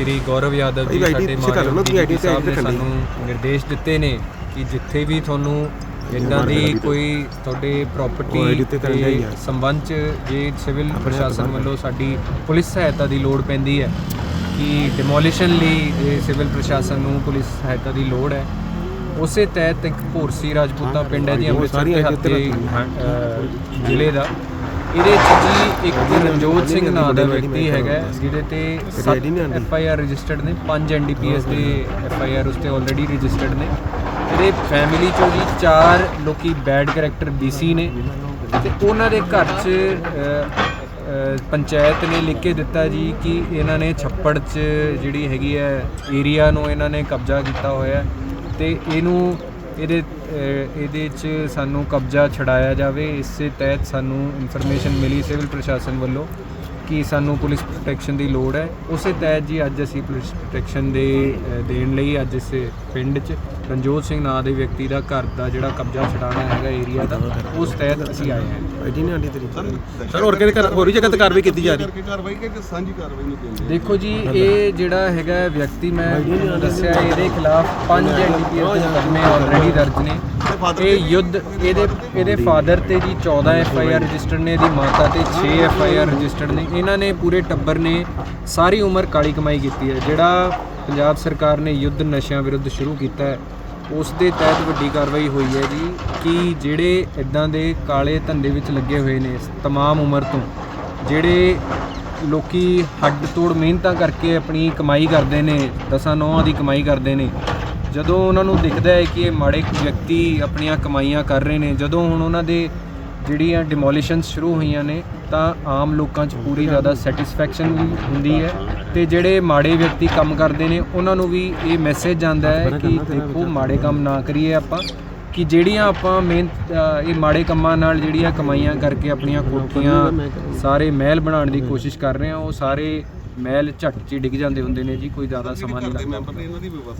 ਸ਼੍ਰੀ ਗੌਰਵ ਯਾਦਵ ਜੀ ਸਾਡੇ ਮਾਨਯੋਗ ਸਾਹਿਬ ਨੇ। ਸਾਨੂੰ ਨਿਰਦੇਸ਼ ਦਿੱਤੇ ਨੇ ਕਿ ਜਿੱਥੇ ਵੀ ਤੁਹਾਨੂੰ ਇਦਾਂ ਦੀ ਕੋਈ ਤੁਹਾਡੇ ਪ੍ਰਾਪਰਟੀ ਦੇ। ਸੰਬੰਧ ਚ ਜੇ ਸਿਵਲ ਪ੍ਰਸ਼ਾਸਨ ਵੱਲੋਂ ਸਾਡੀ ਪੁਲਿਸ ਸਹਾਇਤਾ ਦੀ ਲੋੜ ਪੈਂਦੀ ਹੈ ਕਿ ਡਿਮੋਲੀਸ਼ਨ ਲਈ ਜੇ ਸਿਵਲ ਪ੍ਰਸ਼ਾਸਨ ਨੂੰ ਪੁਲਿਸ ਸਹਾਇਤਾ ਦੀ ਲੋੜ ਹੈ ਉਸੇ ਤਹਿਤ ਇੱਕ ਭੋਰਸੀ ਰਾਜਪੂਤਾ ਪਿੰਡ ਹੈ ਜੀ ਅੰਮ੍ਰਿਤਸਰ ਦੇ ਜ਼ਿਲ੍ਹੇ ਦਾ ਇਹਦੇ ਚ ਜੀ ਇੱਕ ਰਣਜੋਤ ਸਿੰਘ ਨਾਂ ਦਾ ਵਿਅਕਤੀ ਹੈਗਾ ਹੈ, ਜਿਹਦੇ ਤੇ? ਐਫ ਆਈ ਆਰ ਰਜਿਸਟਰਡ ਨੇ 5 ਐਨ ਡੀ ਪੀ ਐਸ ਦੇ ਐਫ ਆਈ ਆਰ ਉਸ ਤੇ ਆਲਰੇਡੀ ਰਜਿਸਟਰਡ ਨੇ। ਇਹਦੇ ਫੈਮਿਲੀ ਚੋਂ ਜੀ ਚਾਰ ਲੋਕੀ ਬੈਡ ਕੈਰੈਕਟਰ ਬੀਸੀ ਨੇ। ਤੇ ਉਹਨਾਂ ਦੇ ਘਰ 'ਚ ਪੰਚਾਇਤ ਨੇ ਲਿਖ ਕੇ ਦਿੱਤਾ ਜੀ ਕਿ ਇਹਨਾਂ ਨੇ ਛੱਪੜ 'ਚ ਜਿਹੜੀ ਹੈਗੀ ਹੈ ਏਰੀਆ ਨੂੰ ਇਹਨਾਂ ਨੇ ਕਬਜ਼ਾ ਕੀਤਾ ਹੋਇਆ ਹੈ। ਤੇ ਇਹਨੂੰ ਇਹਦੇ ਇਹਦੇ 'ਚ ਸਾਨੂੰ ਕਬਜ਼ਾ ਛਡਾਇਆ ਜਾਵੇ, ਇਸੇ ਤਹਿਤ ਸਾਨੂੰ ਇਨਫੋਰਮੇਸ਼ਨ ਮਿਲੀ ਸਿਵਲ ਪ੍ਰਸ਼ਾਸਨ ਵੱਲੋਂ। ਕਿ ਸਾਨੂੰ ਪੁਲਿਸ ਪ੍ਰੋਟੈਕਸ਼ਨ ਦੀ ਲੋੜ ਹੈ। ਉਸੇ ਤਹਿਤ ਜੀ ਅੱਜ ਅਸੀਂ ਪੁਲਿਸ ਪ੍ਰੋਟੈਕਸ਼ਨ ਦੇ ਦੇਣ ਲਈ ਅੱਜ ਇਸ ਪਿੰਡ 'ਚ ਰਣਜੋਤ ਸਿੰਘ ਨਾਂ ਦੇ ਵਿਅਕਤੀ ਦਾ ਘਰ ਦਾ ਜਿਹੜਾ ਕਬਜ਼ਾ ਛਡਾਉਣਾ ਹੈਗਾ ਏਰੀਆ ਦਾ ਉਸ ਤਹਿਤ ਅਸੀਂ ਆਏ ਹਾਂ। ਆਈਡੀ ਨਹੀਂ ਆਂਦੀ ਤੇਰੀ ਸਰ ਹੋਰ ਕਿਹਦੇ ਘਰ ਹੋਰ ਜਗ੍ਹਾ ਤੇ ਕਾਰਵਾਈ ਕੀਤੀ ਜਾ ਰਹੀ? ਕਾਰਵਾਈ ਕਿ ਕਿ ਸਾਂਝੀ ਕਾਰਵਾਈ ਨੂੰ ਕਹਿੰਦੇ ਦੇਖੋ ਜੀ ਇਹ ਜਿਹੜਾ ਹੈਗਾ ਵਿਅਕਤੀ ਮੈਂ ਦੱਸਿਆ ਇਹਦੇ ਖਿਲਾਫ 5 ਐਨਡੀਪੀਐਸ ਦੇ ਮੁਕੱਦਮੇ ਆਲਰੇਡੀ ਦਰਜ ਨੇ। ਇਹ ਯੁੱਧ ਇਹਦੇ ਇਹਦੇ ਫਾਦਰ ਤੇ ਜੀ 14 ਐਫ ਆਈ ਆਰ ਰਜਿਸਟਰਡ ਨੇ ਇਹਦੀ ਮਾਤਾ ਤੇ 6 ਐਫ ਆਈ ਆਰ ਰਜਿਸਟਰਡ ਨੇ। ਇਹਨਾਂ ਨੇ ਪੂਰੇ ਟੱਬਰ ਨੇ ਸਾਰੀ ਉਮਰ ਕਾਲੀ ਕਮਾਈ ਕੀਤੀ ਹੈ। ਜਿਹੜਾ ਪੰਜਾਬ ਸਰਕਾਰ ਨੇ ਯੁੱਧ ਨਸ਼ਿਆਂ ਵਿਰੁੱਧ ਸ਼ੁਰੂ ਕੀਤਾ ਹੈ, ਉਸ ਦੇ ਤਹਿਤ ਵੱਡੀ ਕਾਰਵਾਈ ਹੋਈ ਹੈ ਜੀ ਕਿ ਜਿਹੜੇ ਇਦਾਂ ਦੇ ਕਾਲੇ ਧੰਦੇ ਵਿੱਚ ਲੱਗੇ ਹੋਏ ਨੇ ਤਮਾਮ ਉਮਰ ਤੋਂ, ਜਿਹੜੇ ਲੋਕੀ ਹੱਡ ਤੋੜ ਮਿਹਨਤਾਂ ਕਰਕੇ ਆਪਣੀ ਕਮਾਈ ਕਰਦੇ ਨੇ, ਦਸਾਂ ਨੌਹਾਂ ਦੀ ਕਮਾਈ ਕਰਦੇ ਨੇ, ਜਦੋਂ ਉਹਨਾਂ ਨੂੰ ਦਿਖਦਾ ਹੈ ਕਿ ਇਹ ਮਾੜੇ ਵਿਅਕਤੀ ਆਪਣੀਆਂ ਕਮਾਈਆਂ ਕਰ ਰਹੇ ਨੇ, ਜਦੋਂ ਹੁਣ ਉਹਨਾਂ ਦੇ ਜਿਹੜੀਆਂ ਡਿਮੋਲੀਸ਼ਨਸ ਸ਼ੁਰੂ ਹੋਈਆਂ ਨੇ, ਤਾਂ ਆਮ ਲੋਕਾਂ 'ਚ ਪੂਰੀ ਜ਼ਿਆਦਾ ਸੈਟੀਸਫੈਕਸ਼ਨ ਵੀ ਹੁੰਦੀ ਹੈ ਤੇ ਜਿਹੜੇ ਮਾੜੇ ਵਿਅਕਤੀ ਕੰਮ ਕਰਦੇ ਨੇ, ਉਹਨਾਂ ਨੂੰ ਵੀ ਇਹ ਮੈਸੇਜ ਜਾਂਦਾ ਹੈ ਕਿ ਦੇਖੋ, ਮਾੜੇ ਕੰਮ ਨਾ ਕਰੀਏ ਆਪਾਂ, ਕਿ ਜਿਹੜੀਆਂ ਆਪਾਂ ਮਿਹਨਤ ਇਹ ਮਾੜੇ ਕੰਮਾਂ ਨਾਲ ਜਿਹੜੀਆਂ ਕਮਾਈਆਂ ਕਰਕੇ ਆਪਣੀਆਂ ਕੋਠੀਆਂ ਸਾਰੇ ਮਹਿਲ ਬਣਾਉਣ ਦੀ ਕੋਸ਼ਿਸ਼ ਕਰ ਰਹੇ ਆ ਉਹ ਸਾਰੇ ਮਹਿਲ ਝੱਟ 'ਚ ਡਿੱਗ ਜਾਂਦੇ ਹੁੰਦੇ ਨੇ ਜੀ, ਕੋਈ ਜ਼ਿਆਦਾ ਸਮਾਂ ਨਹੀਂ ਲੱਗਦਾ।